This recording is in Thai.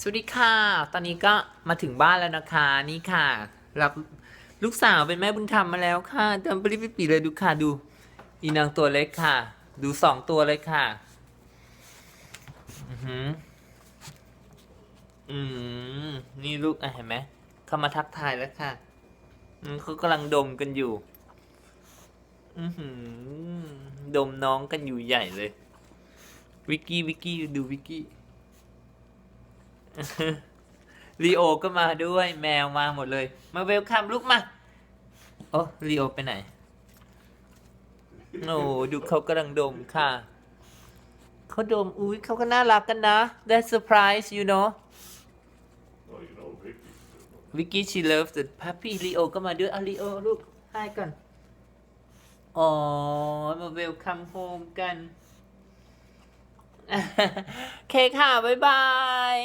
สวัสดีค่ะ ตอนนี้ก็มาถึงบ้านแล้วนะคะนี่ค่ะ รับลูกสาวเป็นแม่บุญธรรมมาแล้วค่ะจำปริปปีเลยดูค่ะดู อีนางตัวเล็กค่ะ ดูสองตัวเลยค่ะ อือหืออืมนี่ลูกอะเห็นไหมเข้ามาทักทายแล้วค่ะเขากำลังดมกันอยู่ อือหือดมน้องกันอยู่ใหญ่เลย วิกกี้วิกกี้ดูวิกกี้ ลีโอก็มาด้วยแมวมาหมดเลย มาเวลคัมลูกมา โอ้ลีโอไปไหน โอ้ดูเขากำลังดมค่ะ เขาดม อุ้ยเขาก็น่ารักกันนะ That surprise you know Oh, you know Vicky. วิกกี้ she loves the puppy ลีโอก็มาด้วยอะลีโอลูกให้ก่อน อ๋อ มาเวลคัมโฮมกัน เคค่ะ บ๊ายบาย